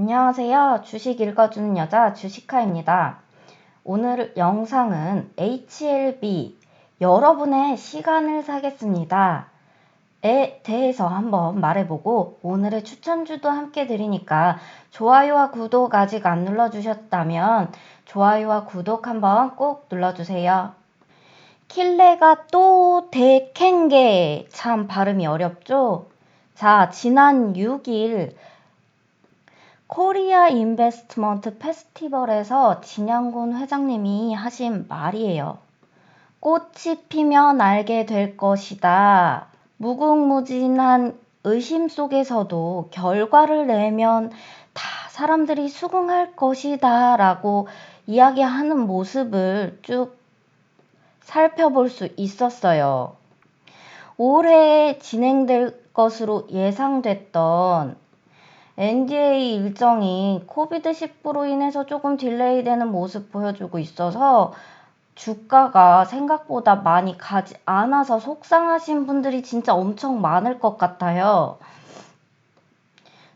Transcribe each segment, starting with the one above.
안녕하세요. 주식 읽어주는 여자 주식카입니다. 오늘 영상은 HLB 여러분의 시간을 사겠습니다. 에 대해서 한번 말해보고 오늘의 추천주도 함께 드리니까 좋아요와 구독 아직 안 눌러주셨다면 좋아요와 구독 한번 꼭 눌러주세요. 킬레가 또 대캔게 참 발음이 어렵죠? 자, 지난 6일 코리아 인베스트먼트 페스티벌에서 진양곤 회장님이 하신 말이에요. 꽃이 피면 알게 될 것이다. 무궁무진한 의심 속에서도 결과를 내면 다 사람들이 수긍할 것이다 라고 이야기하는 모습을 쭉 살펴볼 수 있었어요. 올해 진행될 것으로 예상됐던 NDA 일정이 코비드19로 인해서 조금 딜레이 되는 모습 보여주고 있어서 주가가 생각보다 많이 가지 않아서 속상하신 분들이 진짜 엄청 많을 것 같아요.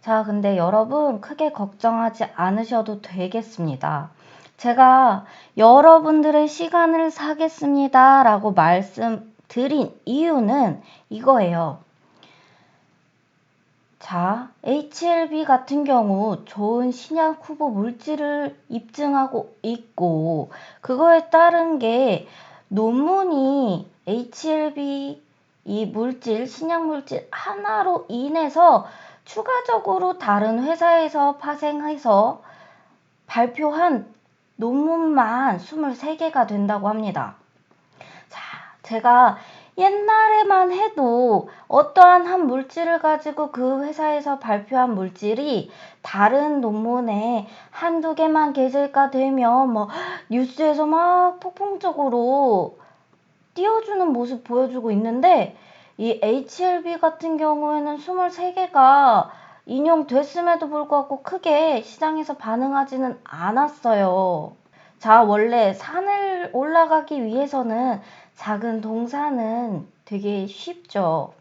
자, 근데 여러분 크게 걱정하지 않으셔도 되겠습니다. 제가 여러분들의 시간을 사겠습니다. 라고 말씀드린 이유는 이거예요. 자, HLB 같은 경우 좋은 신약 후보 물질을 입증하고 있고, 그거에 따른 게 논문이 HLB 이 물질, 신약 물질 하나로 인해서 추가적으로 다른 회사에서 파생해서 발표한 논문만 23개가 된다고 합니다. 자, 제가 옛날에만 해도 어떠한 한 물질을 가지고 그 회사에서 발표한 물질이 다른 논문에 한두 개만 게재가 되면 뭐 뉴스에서 막 폭풍적으로 띄워주는 모습 보여주고 있는데 이 HLB 같은 경우에는 23개가 인용됐음에도 불구하고 크게 시장에서 반응하지는 않았어요. 자, 원래 산을 올라가기 위해서는 작은 동산은 되게 쉽죠.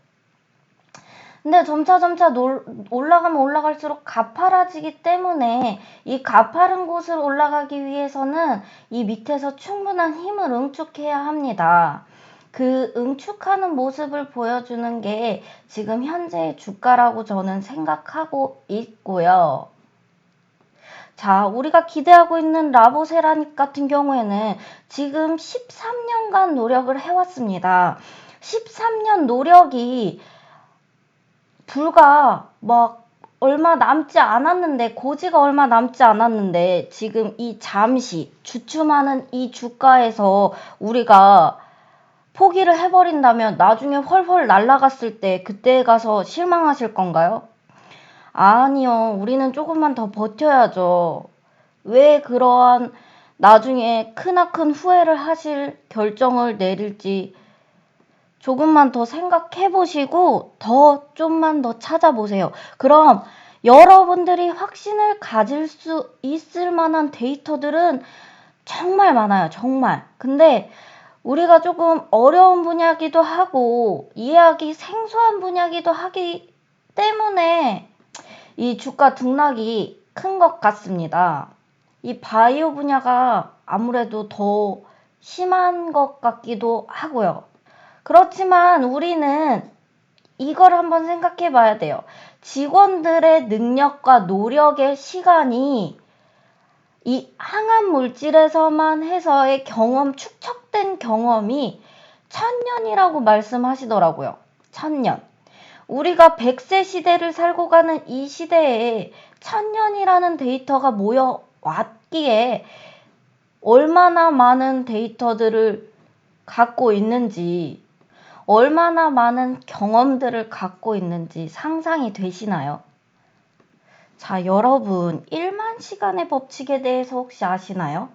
근데 점차 점차 놀, 올라가면 올라갈수록 가파라지기 때문에 이 가파른 곳을 올라가기 위해서는 이 밑에서 충분한 힘을 응축해야 합니다. 그 응축하는 모습을 보여주는 게 지금 현재의 주가라고 저는 생각하고 있고요. 자, 우리가 기대하고 있는 라보세라닉 같은 경우에는 지금 13년간 노력을 해왔습니다. 13년 노력이 불과 막 얼마 남지 않았는데, 고지가 얼마 남지 않았는데, 지금 이 잠시 주춤하는 이 주가에서 우리가 포기를 해버린다면 나중에 헐헐 날아갔을 때 그때 가서 실망하실 건가요? 아니요, 우리는 조금만 더 버텨야죠. 왜 그러한 나중에 크나큰 후회를 하실 결정을 내릴지 조금만 더 생각해 보시고 더 좀만 더 찾아보세요. 그럼 여러분들이 확신을 가질 수 있을 만한 데이터들은 정말 많아요. 정말. 근데 우리가 조금 어려운 분야기도 하고 이해하기 생소한 분야기도 하기 때문에 이 주가 등락이 큰 것 같습니다. 이 바이오 분야가 아무래도 더 심한 것 같기도 하고요. 그렇지만 우리는 이걸 한번 생각해 봐야 돼요. 직원들의 능력과 노력의 시간이 이 항암 물질에서만 해서의 경험, 축적된 경험이 천 년이라고 말씀하시더라고요. 천 년. 우리가 100세 시대를 살고 가는 이 시대에 천년이라는 데이터가 모여 왔기에 얼마나 많은 데이터들을 갖고 있는지, 얼마나 많은 경험들을 갖고 있는지 상상이 되시나요? 자, 여러분, 1만 시간의 법칙에 대해서 혹시 아시나요?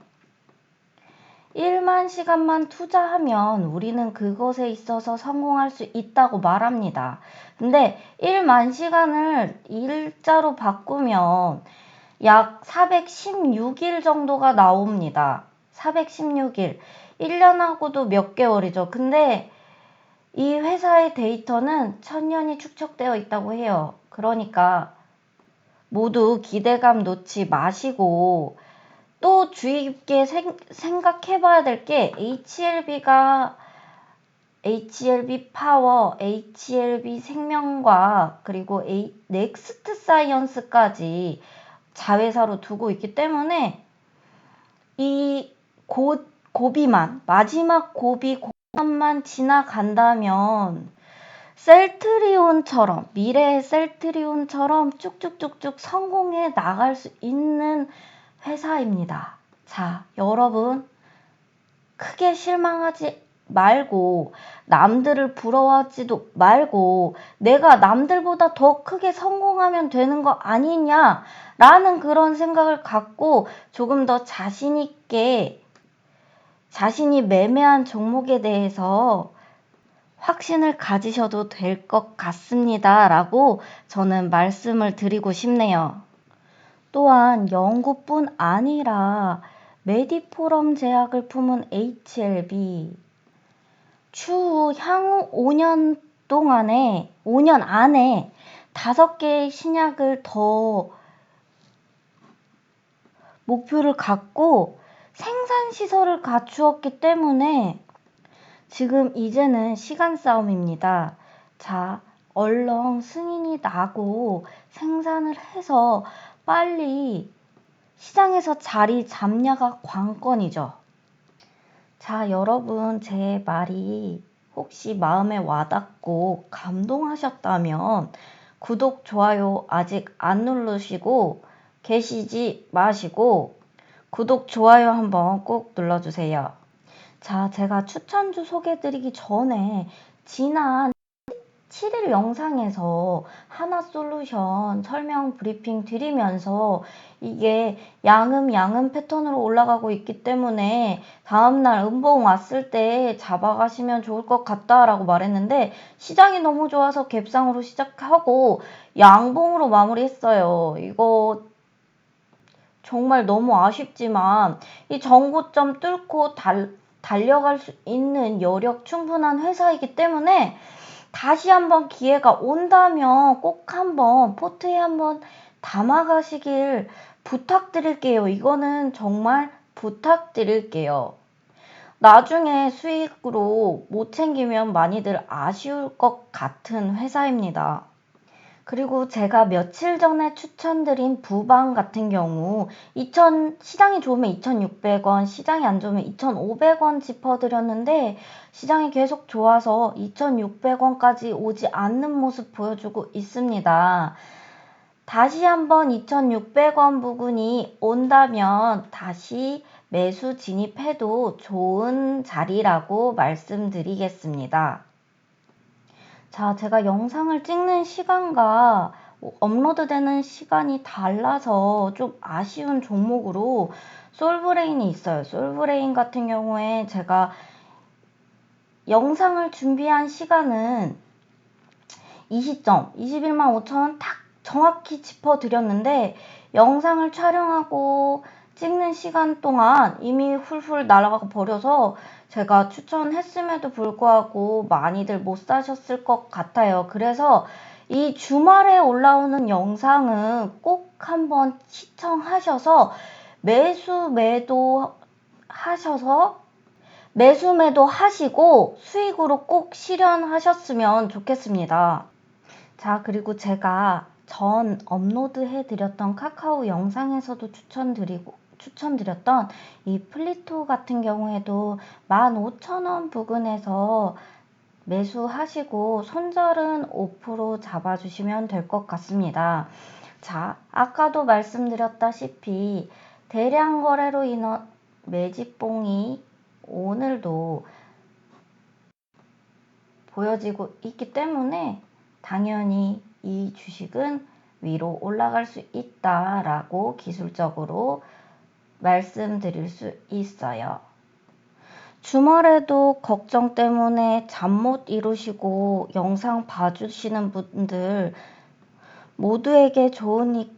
1만 시간만 투자하면 우리는 그것에 있어서 성공할 수 있다고 말합니다. 근데 1만 시간을 일자로 바꾸면 약 416일 정도가 나옵니다. 416일. 1년하고도 몇 개월이죠. 근데 이 회사의 데이터는 천년이 축적되어 있다고 해요. 그러니까 모두 기대감 놓지 마시고 또 주의 깊게 생, 생각해 봐야 될 게 HLB가 HLB 파워, HLB 생명과학, 그리고 A, 넥스트 사이언스까지 자회사로 두고 있기 때문에 이 고, 고비만, 마지막 고비 고비만 지나간다면 셀트리온처럼, 미래의 셀트리온처럼 쭉쭉쭉쭉 성공해 나갈 수 있는 회사입니다. 자, 여러분, 크게 실망하지 말고 남들을 부러워하지도 말고 내가 남들보다 더 크게 성공하면 되는 거 아니냐 라는 그런 생각을 갖고 조금 더 자신 있게 자신이 매매한 종목에 대해서 확신을 가지셔도 될 것 같습니다. 라고 저는 말씀을 드리고 싶네요. 또한 연구뿐 아니라 메디포럼 제약을 품은 HLB 추후 향후 5년 동안에 5년 안에 다섯 개의 신약을 더 목표를 갖고 생산 시설을 갖추었기 때문에 지금 이제는 시간 싸움입니다. 자, 얼렁 승인이 나고 생산을 해서 빨리 시장에서 자리 잡냐가 관건이죠. 자, 여러분, 제 말이 혹시 마음에 와닿고 감동하셨다면 구독, 좋아요 아직 안 누르시고 계시지 마시고 구독, 좋아요 한번 꼭 눌러주세요. 자, 제가 추천주 소개드리기 전에 지난 7일 영상에서 하나 솔루션 설명 브리핑 드리면서 이게 양음 양음 패턴으로 올라가고 있기 때문에 다음날 음봉 왔을 때 잡아가시면 좋을 것 같다라고 말했는데 시장이 너무 좋아서 갭상으로 시작하고 양봉으로 마무리했어요. 이거 정말 너무 아쉽지만 이 정고점 뚫고 달, 달려갈 수 있는 여력 충분한 회사이기 때문에 다시 한번 기회가 온다면 꼭 한번 포트에 한번 담아 가시길 부탁드릴게요. 이거는 정말 부탁드릴게요. 나중에 수익으로 못 챙기면 많이들 아쉬울 것 같은 회사입니다. 그리고 제가 며칠 전에 추천드린 부방 같은 경우 2000 시장이 좋으면 2,600원, 시장이 안 좋으면 2,500원 짚어드렸는데 시장이 계속 좋아서 2,600원까지 오지 않는 모습 보여주고 있습니다. 다시 한번 2,600원 부근이 온다면 다시 매수 진입해도 좋은 자리라고 말씀드리겠습니다. 자, 제가 영상을 찍는 시간과 업로드되는 시간이 달라서 좀 아쉬운 종목으로 솔브레인이 있어요. 솔브레인 같은 경우에 제가 영상을 준비한 시간은 이 시점 21만 5천원 딱 정확히 짚어드렸는데 영상을 촬영하고 찍는 시간 동안 이미 훌훌 날아가 버려서 제가 추천했음에도 불구하고 많이들 못 사셨을 것 같아요. 그래서 이 주말에 올라오는 영상은 꼭 한번 시청하셔서 매수 매도 하셔서 매수 매도 하시고 수익으로 꼭 실현하셨으면 좋겠습니다. 자, 그리고 제가 전 업로드해 드렸던 카카오 영상에서도 추천드리고 추천드렸던 이 플리토 같은 경우에도 15,000원 부근에서 매수하시고 손절은 5% 잡아주시면 될 것 같습니다. 자, 아까도 말씀드렸다시피 대량 거래로 인한 매집봉이 오늘도 보여지고 있기 때문에 당연히 이 주식은 위로 올라갈 수 있다라고 기술적으로 말씀드릴 수 있어요. 주말에도 걱정 때문에 잠 못 이루시고 영상 봐주시는 분들 모두에게 좋은, 이,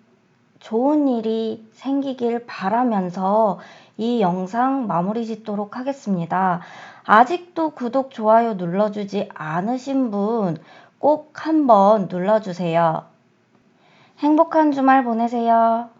좋은 일이 생기길 바라면서 이 영상 마무리 짓도록 하겠습니다. 아직도 구독, 좋아요 눌러주지 않으신 분 꼭 한번 눌러주세요. 행복한 주말 보내세요.